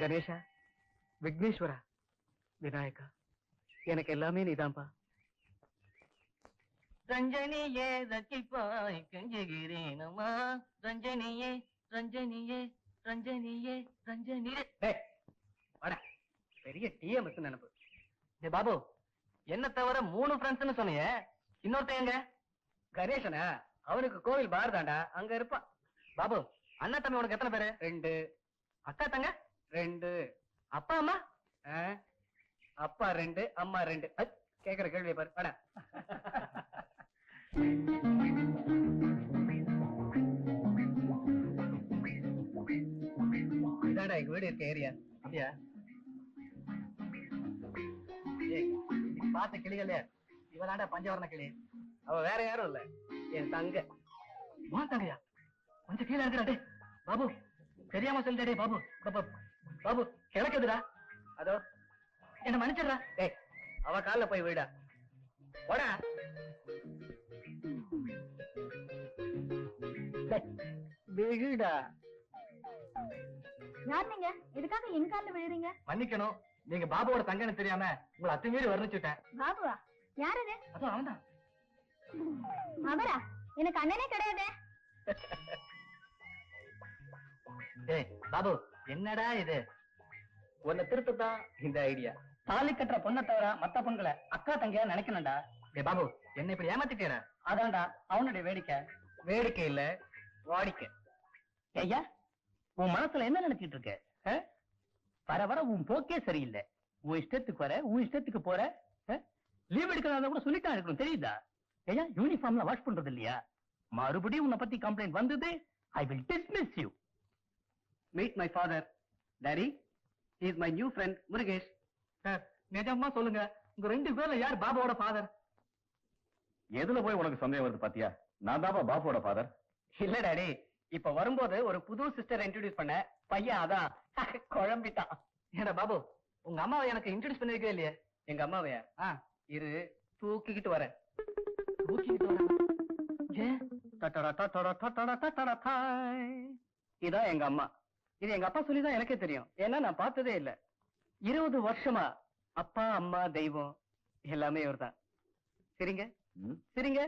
கணேஷா விக்னேஸ்வரா விநாயகா எனக்கு எல்லாமே நீதான்பா. ரஞ்சனியே ரட்சிப்பாய் கெஞ்சுகிறேனம்மா ரஞ்சனியே ரஞ்சனியே ரஞ்சனியே ரஞ்சனியே. டேய், வாடா. பெரிய டிஎம்எஸ் நினைப்பு. ஏ பாபு என்ன தவிர மூணு ஃப்ரெண்ட்ஸ்னு சொன்னீங்க இன்னொருத்தன் எங்க? கணேசனா? அவனுக்கு கோவில் பாரதாண்டா. அங்க இருப்பான் பாபு அண்ணா தம்பி உனக்கு எத்தனை பேரு? ரெண்டு. அக்கா தங்க? ரெண்டு. அப்பா அம்மா? அப்பா ரெண்டு அம்மா ரெண்டு. கேக்குற கேள்வி பாரு. வேணா. இதாடா எங்க வீடு இருக்க ஏரியா? அப்படியா? பார்த்த கிளிகளே இவளாடா பஞ்சவரண கிளி. அவ வேற யாரும் இல்ல. என் தங்க. மாத்தாங்கய்யா கொஞ்சம் கீழே இருக்கிறாடே பாபு தெரியாம சொல்லிட்டாடே டேய் பாபு. பாபு. பாபு கிழக்குதுடா அதோ என்ன மன்னிச்சிடுறா. டேய் அவ கால்ல போய் விடா போடா. டேய், விழுடா. யார் நீங்க? எதுக்காக என் கால்ல விழுறீங்க? மன்னிக்கணும். நீங்க பாபுவோட தங்கன்னு தெரியாம உங்களை அத்துமீறி வர்ணிச்சுட்டேன். பாபுவா? யார் அது? அதுவும் அவன்தான். அவரா? எனக்கு அண்ணனே கிடையாதே. டேய் பாபு என்னடா இது? உன்னை திருத்தத்தான் இந்த ஐடியா தாலி கட்டுற பொண்ணை தவிர மத்த பொண்களை அக்கா தங்கையா நினைக்கணும்டா. ஏ பாபு என்ன இப்படி ஏமாத்திட்டேடா? அதான்டா அவனுடைய வேடிக்கை. வேடிக்கை இல்ல வாடிக்கை. ஐயா உன் மனசுல என்ன நினைச்சிட்டு இருக்க? வர வர உன் போக்கே சரியில்லை. உன் இஷ்டத்துக்கு வர உன் இஷ்டத்துக்கு போற லீவ் எடுக்கிறதா கூட சொல்லிட்டா இருக்கணும் தெரியுதா? ஐயா யூனிஃபார்ம்ல வாஷ் பண்றது இல்லையா? மறுபடியும் உன்னை பத்தி கம்ப்ளைண்ட் வந்தது? I will dismiss you meet my father daddy is my new friend Murugesh sir நிஜமா சொல்லுங்க. உங்க ரெண்டு பேர்ல யார் பாபாவோட ஃபாதர் எதுல போய் உனக்கு சந்தேகம் வருது பாத்தியா? நான் தான்ப்பா பாப்போட ஃபாதர் இல்ல டாடி இப்ப வரும்போது ஒரு புது சிஸ்டர் இன்ட்ரோடியூஸ் பண்ண பையன் அதான் குழம்பிட்டான். ஏடா பாபு உங்க அம்மாவை எனக்கு இன்ட்ரடியூஸ் பண்ணிருக்கவே இல்லையே? எங்க அம்மாவையா? ஆ. இரு தூக்கிக்கிட்டு வரேன். தூக்கிக்கிட்டு வரேன். இதான் எங்க அம்மா. இது எங்க அப்பா சொல்லிதான் எனக்கே தெரியும். ஏன்னா நான் பார்த்ததே இல்ல. இருபது வருஷமா அப்பா அம்மா தெய்வம் எல்லாமே இவர்தான். சரிங்க. ம்? சரிங்க.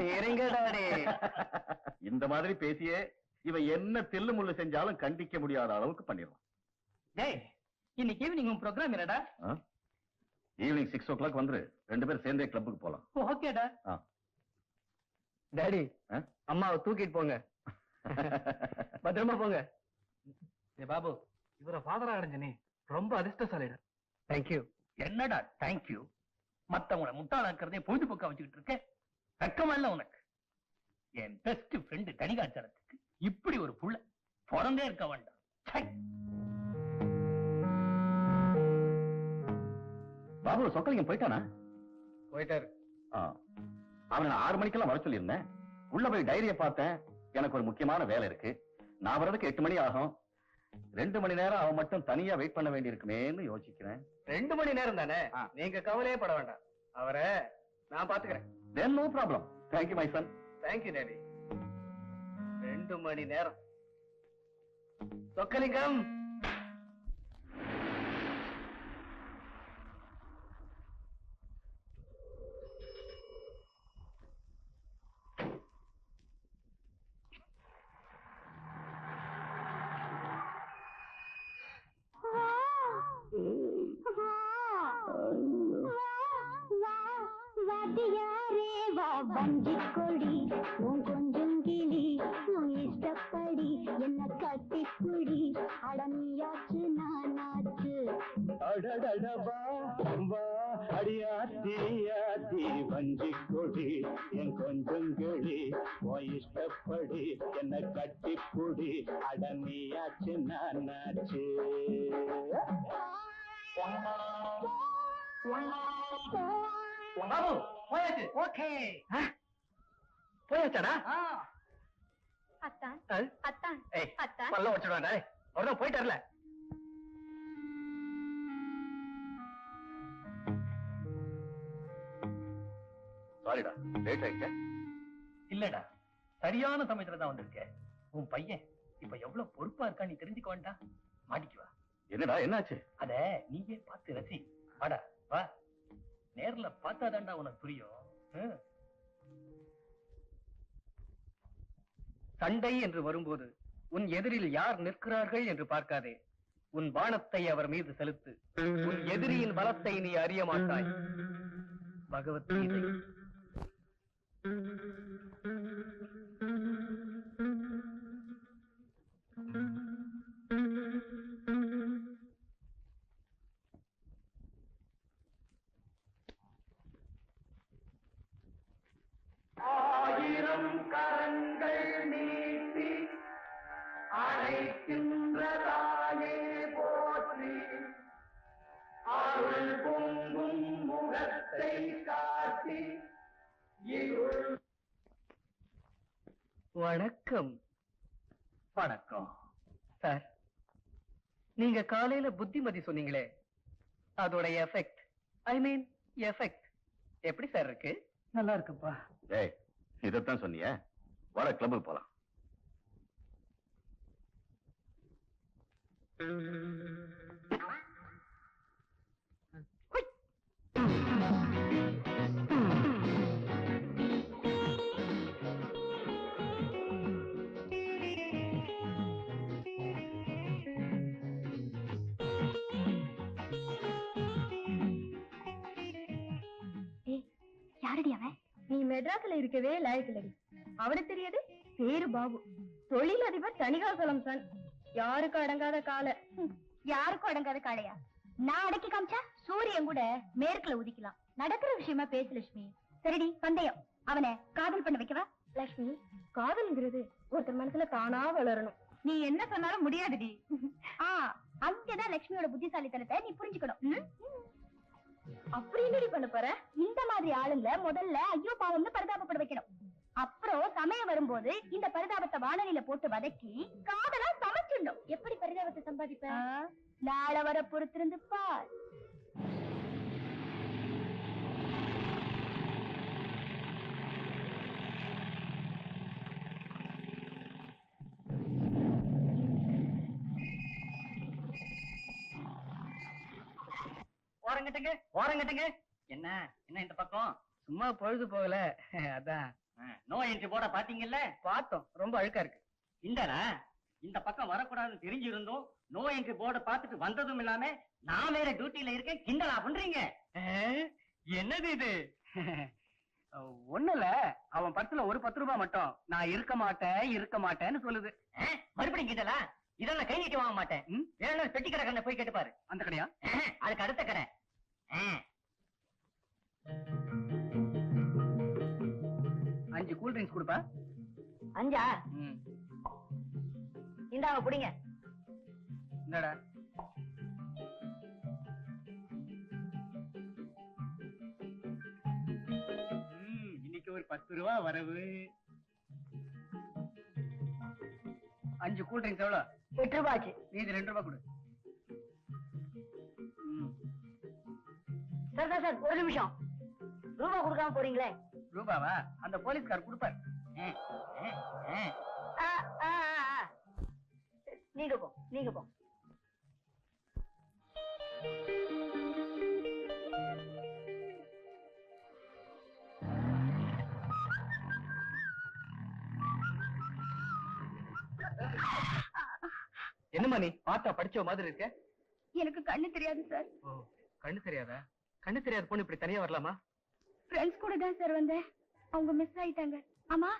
சரிங்க இந்த மாதிரி பேசியே இவன் என்ன தில்லு முள்ளு செஞ்சாலும் கண்டிக்க முடியாத அளவுக்கு பண்ணிடுவான் டேய் இன்னைக்கு ஈவினிங் உன் ப்ரோக்ராம் என்னடா? ஈவினிங் சிக்ஸ் ஓ கிளாக் வந்துரு. ரெண்டு பேரும் சேர்ந்தே கிளப்புக்கு போலாம். ஓகேடா. டாடி? அம்மாவை தூக்கிட்டு போங்க. பத்திரமா போங்க. ஏ பாபு இவர ஃபாதரா அடைஞ்ச நீ ரொம்ப அதிர்ஷ்டசாலிடா. தேங்க்யூ என்னடா தேங்க்யூ மத்தவங்கள முட்டாளாக்குறதே பொழுதுபோக்கா வச்சுக்கிட்டு இருக்க. வெக்கமா இல்ல உனக்கு. என் பெஸ்ட் ஃப்ரெண்டு கணிகாச்சாரத்துக்கு இப்படி ஒரு புள்ள பிறந்தே இருக்க வேண்டாம். பாபு சொக்கலிங்கம் போயிட்டானா? போயிட்டாரு. ஆ. அவனை ஆறு மணிக்கெல்லாம் வர சொல்லியிருந்தேன். உள்ள போய் டைரிய பார்த்தேன். எனக்கு ஒரு முக்கியமான வேலை இருக்கு. நான் வர்றதுக்கு எட்டு மணி ஆகும். ரெண்டு மணி நேரம் அவன் மட்டும் தனியா வெயிட் பண்ண வேண்டியிருக்குமேன்னு யோசிக்கிறேன். ரெண்டு மணி நேரம் தானே. நீங்க கவலையே பட வேண்டாம். அவரை நான் பாத்துக்கிறேன் then no problem thank you my son thank you daddy ரெண்டு மணி நேரம். சொக்கலிங்கம் வாத்தியாரே வா வஞ்சி கொடி உன் கொஞ்சம் கிளி உன் இஷ்டப்படி என்ன கட்டிப்புடி. அடனியாச்சு நானாச்சு அடடடவா வா அடியாத்தி ஆத்தி வஞ்சி கொடி என் கொஞ்சங்களி உன் இஷ்டப்படி என்ன கட்டிப்புடி. அடனியாச்சு நானாச்சு பாபு போயாச்சு. ஓகே. போயாச்சாடா? அத்தான். ஆ? அத்தான். ஏய் அத்தான். பல்ல உடச்சுடுவாண்டா அவர்தான் போயிட்டார்ல சாரிடா லேட் ஆயிடுச்சே. இல்லடா சரியான சமயத்துல தான் வந்திருக்க. உன் பையன் இப்ப எவ்வளவு பொறுப்பா இருக்கா நீ தெரிஞ்சுக்க வேண்டாம் மாட்டிக்குவா. என்னடா என்னாச்சு? அத நீயே பார்த்து ரசி. வாடா வா. நேர்ல பார்த்தாதான்டா உனக்கு புரியும். சண்டை என்று வரும்போது உன் எதிரில் யார் நிற்கிறார்கள் என்று பார்க்காதே. உன் வானத்தை அவர் மீது செலுத்து. உன் எதிரியின் பலத்தை நீ அறிய மாட்டாய். பகவத்கீதை நீங்க காலையில புத்திமதி சொன்னீங்களே அதோட எஃபெக்ட் ஐ மீன் எஃபெக்ட் எப்படி சார் இருக்கு? நல்லா இருக்குப்பா. ஏய் இதைத்தான் சொன்னிய. வர கிளப்புக்கு போலாம். யாரடி அவன்? நீ மெட்ராஸ்ல இருக்கவே லாயக்கில்லடி. அவனுக்கு தெரியாது பேரு பாபு. தொழிலதிபர் தணிகாசலம் சன். யாருக்கு அடங்காத கால? யாருக்கும் அடங்காத காளையா? நான் அடக்கி காமிச்சா சூரியன் கூட மேற்குல உதிக்கலாம். நடக்கிற விஷயமா பேசு லட்சுமி. சரிடி பந்தயம். அவனை காதல் பண்ண வைக்கவா? லட்சுமி காதல்ங்கிறது ஒருத்தர் மனசுல தானா வளரணும். நீ என்ன சொன்னாலும் முடியாதுடி. ஆ அங்கதான் லட்சுமியோட புத்திசாலித்தனத்தை நீ புரிஞ்சுக்கணும்? அப்படி என்னடி பண்ண போற? இந்த மாதிரி ஆளுங்கள முதல்ல ஐயோ பாவம்னு பரிதாபப்பட வைக்கணும். அப்புறம் சமயம் வரும்போது இந்த பரிதாபத்தை வானலில போட்டு வதக்கி காதலா சமைச்சிடணும். எப்படி பரிதாபத்தை சம்பாதிப்ப? நாளை வர பொறுத்திருந்து பார். ஓரங்கட்டுங்க ஓரங்கட்டுங்க. என்ன என்ன இந்த பக்கம்? சும்மா பொழுது போகல. அதான். நோ என்ட்ரி போட பாத்தீங்கல்ல? பார்த்தோம். ரொம்ப அழுக்கா இருக்கு. இந்தடா இந்த பக்கம் வரக்கூடாதுன்னு தெரிஞ்சிருந்தோம் நோ என்ட்ரி போர்டை பார்த்துட்டு வந்ததும் இல்லாம நான் வேற டியூட்டில இருக்கேன். கிண்டலா பண்றீங்க? என்னது இது? ஒண்ணுல அவன் பர்ஸ்ல ஒரு பத்து ரூபாய் மட்டும். நான் இருக்க மாட்டேன் இருக்க மாட்டேன்னு சொல்லுது. மறுபடியும் கிண்டலா? இதெல்லாம் கை நீட்டி வாங்க மாட்டேன்? வேணா பெட்டி கடை கண்ணை போய் கேட்டு பாரு அந்த கடையா? அதுக்கு அடுத்த கடை. அஞ்சு கூல் ட்ரிங்க்ஸ் கொடுப்பா. அஞ்சா? இந்தாங்க புடிங்க இந்தாடா. ம், இன்னைக்கு ஒரு பத்து ரூபா வரவு. அஞ்சு கூல் ட்ரிங்க்ஸ் எவ்வளவு எட்டு ரூபாச்சு மீதி ரெண்டு ரூபாய் கொடு. சார் சார் சார் ஒரு நிமிஷம். ரூபா கொடுக்காம போறீங்களே? ரூபாவா? அந்த போலீஸ்கார் கொடுப்பார். நீங்க போ நீங்க போ. என்னம்மா நீ பார்த்தா படிச்ச மாதிரி இருக்க? எனக்கு கண்ணு தெரியாது சார். ஓ கண்ணு தெரியாதா? கண்ணு தெரியாத பொண்ணு இப்படி தனியா வரலாமா? ஃப்ரெண்ட்ஸ் கூட தான் சார் வந்தேன். அவங்க மிஸ் ஆயிட்டாங்க. ஆமா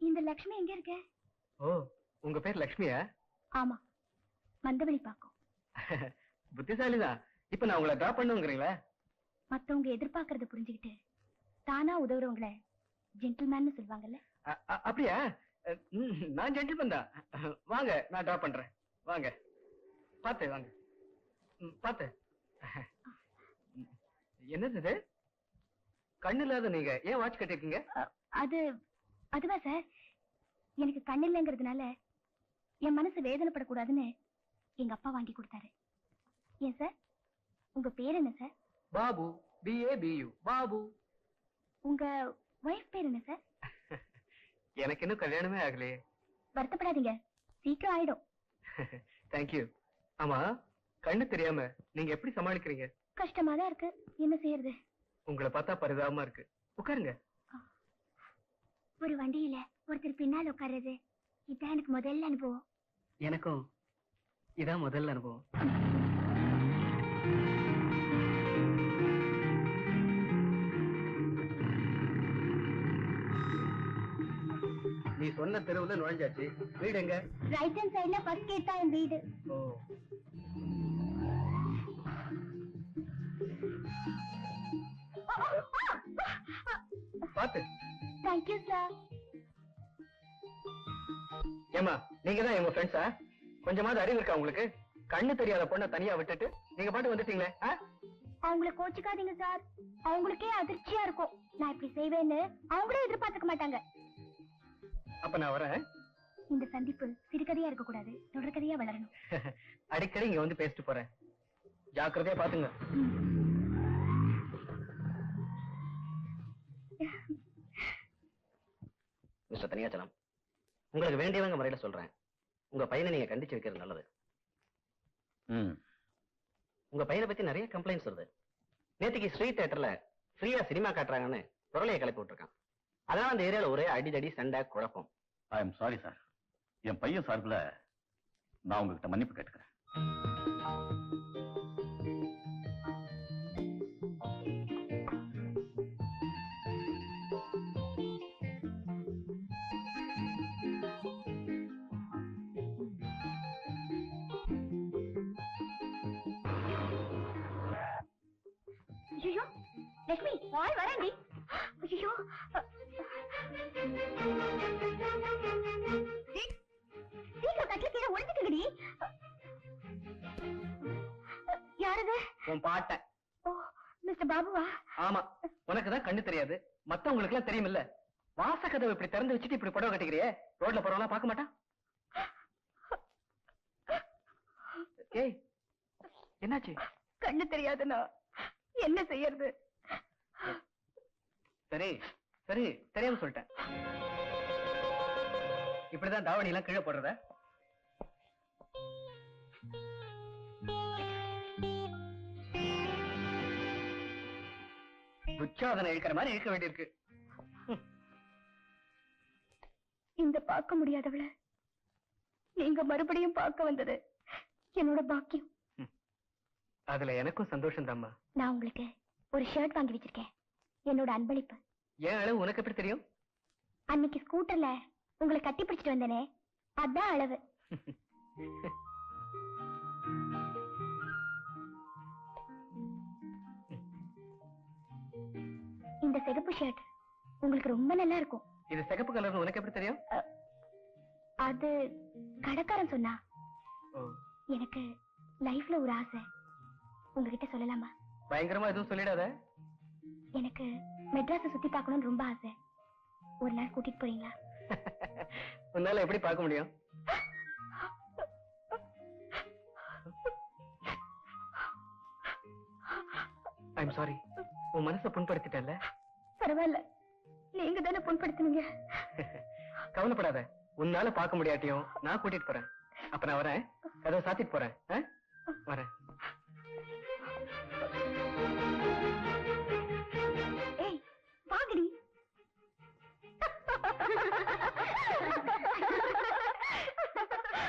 இந்த லக்ஷ்மி எங்க இருக்க? ஓ உங்க பேர் லக்ஷ்மியா? ஆமா மந்தவழி பாக்கம். புத்திசாலிதான் இப்ப நான் உங்களை டிராப் பண்ணுங்கிறீங்களா? மத்தவங்க எதிர்பார்க்கறத புரிஞ்சுக்கிட்டு தானா உதவுறவங்கள ஜென்டில்மேன்னு சொல்லுவாங்கல்ல. அப்படியா? நான் ஜென்டில்மேன் தான். வாங்க நான் டிராப் பண்றேன். வாங்க. பாத்து வாங்க. பாத்து. என்னது கண்ணு இல்லாத நீங்க. ஏன் வாட்ச் கட்டிருக்கீங்க? அது அதுவா சார் எனக்கு கண்ணு இல்லைங்கிறதுனால என் மனசு வேதனைப்படக்கூடாதுன்னு எங்க அப்பா வாங்கி கொடுத்தாரு. ஏன் சார் உங்க பேர் என்ன sir Babu. BA PU Babu. உங்க ஒய்ஃப் பேர் என்ன சார் எனக்கு இன்னும் கல்யாணமே ஆகலையே. வருத்தப்படாதீங்க. சீக்கிரம் ஆயிடும். தேங்க்யூ ஆமா? கண்ணு தெரியாம நீங்க எப்படி சமாளிக்கிறீங்க? கஷ்டமா தான் இருக்கு. என்ன செய்யறது? உங்களை பார்த்தா பரிதாபமா இருக்கு. உட்காருங்க. ஒரு வண்டியில ஒருத்தர் பின்னால் உட்கார்றது. இதான் எனக்கு முதல்ல அனுபவம். எனக்கும் இதான் முதல் அனுபவம். நீ சொன்ன தெருவுல நுழைஞ்சாச்சு. வீடு எங்க? ரைட் ஹேண்ட் சைடுல ஃபர்ஸ்ட் கேட் தான் என் வீடு. ஓ. பாத்து. தேங்க்யூ சார் ஏமா நீங்க தான் எங்க ஃப்ரெண்ட்ஸா கொஞ்சமாவது அறிவு இருக்கா உங்களுக்கு? கண்ணு தெரியாத பொண்ணை தனியா விட்டுட்டு நீங்க பாட்டு வந்துட்டீங்களே? அவங்கள கோச்சிக்காதீங்க சார் அவங்களுக்கே அதிர்ச்சியா இருக்கும். நான் இப்படி செய்வேன்னு அவங்களே எதிர்பார்த்துக்க மாட்டாங்க. அப்ப நான் வரேன். இந்த சந்திப்பு சிறுகதையா இருக்க கூடாது தொடர்கதையா வளரணும். அடிக்கடி இங்க வந்து பேசிட்டு போறேன். ஜாக்கிரதையா பாத்துங்க. மிஸ்டர் தனியாச்சலம் உங்களுக்கு வேண்டியவங்க முறையில சொல்றேன். உங்க பையனை நீங்க கண்டிச்சு வைக்கிறது நல்லது. உங்க பையனை பத்தி நிறைய கம்ப்ளைண்ட்ஸ் வருது. நேத்திக்கு ஸ்ட்ரீட் தியேட்டர்ல ஃப்ரீயா சினிமா காட்டுறாங்கன்னு குரலையை கிளப்பி விட்டுருக்கான். அதனால அந்த ஏரியால ஒரே அடிதடி சண்டை குழப்பம். ஐ எம் சாரி சார் என் பையன் சார்பில் நான் உங்ககிட்ட மன்னிப்பு கேட்டுக்கிறேன். லட்சுமி வாய் வரேன்டி ஐயோ. சீக்கிரம் கட்டில கீழே ஒழிஞ்சுக்கடி யாரது? உன் பாட்டை. மிஸ்டர் பாபுவா? ஆமா உனக்கு தான் கண்ணு தெரியாது. மத்தவங்களுக்கு எல்லாம் தெரியுமில்ல. வாச கதவை இப்படி திறந்து வச்சுட்டு இப்படி புடவை கட்டிக்கிறியே? ரோட்ல போறவங்க பார்க்க மாட்டான்? ஏய் என்னாச்சு? கண்ணு தெரியாதுண்ணா. என்ன செய்யறது? சரி சரி தெரியாம சொல்லிட்டேன். இப்படிதான் தாவணி எல்லாம் கீழே போடுறத? துச்சாதனை இழுக்கிற மாதிரி இழுக்க வேண்டியிருக்கு. இந்த பார்க்க முடியாதவள நீங்க மறுபடியும் பார்க்க வந்தது என்னோட பாக்கியம். அதுல எனக்கும் சந்தோஷம் தாம்மா நான் உங்களுக்கு ஒரு ஷர்ட் வாங்கி வச்சிருக்கேன். என்னோட அன்பளிப்பு. ஏன் அளவு உனக்கு எப்படி தெரியும்? அன்னைக்கு ஸ்கூட்டர்ல உங்களை கட்டி பிடிச்சிட்டு வந்தேனே அதான் அளவு. இந்த சிகப்பு ஷர்ட் உங்களுக்கு ரொம்ப நல்லா இருக்கும். இது சிகப்பு கலர்னு உனக்கு எப்படி தெரியும்? அது கடைக்காரன் சொன்னா. எனக்கு லைஃப்ல ஒரு ஆசை. உங்ககிட்ட சொல்லலாமா? பயங்கரமா எதுவும் சொல்லிடாத. எனக்கு மெட்ராஸை சுத்தி பார்க்கணும்னு ரொம்ப ஆசை. ஒரு நாள் கூட்டிட்டு போறீங்களா? உன்னால எப்படி பார்க்க முடியும்? ஐம் சாரி உன் மனசை புண்படுத்திட்டல பரவாயில்ல. நீங்க தானே புண்படுத்துனீங்க. கவலைப்படாத. உன்னால பார்க்க முடியாட்டியும் நான் கூட்டிட்டு போறேன். அப்ப நான் வரேன். கதவை சாத்திட்டு போறேன்? வரேன்.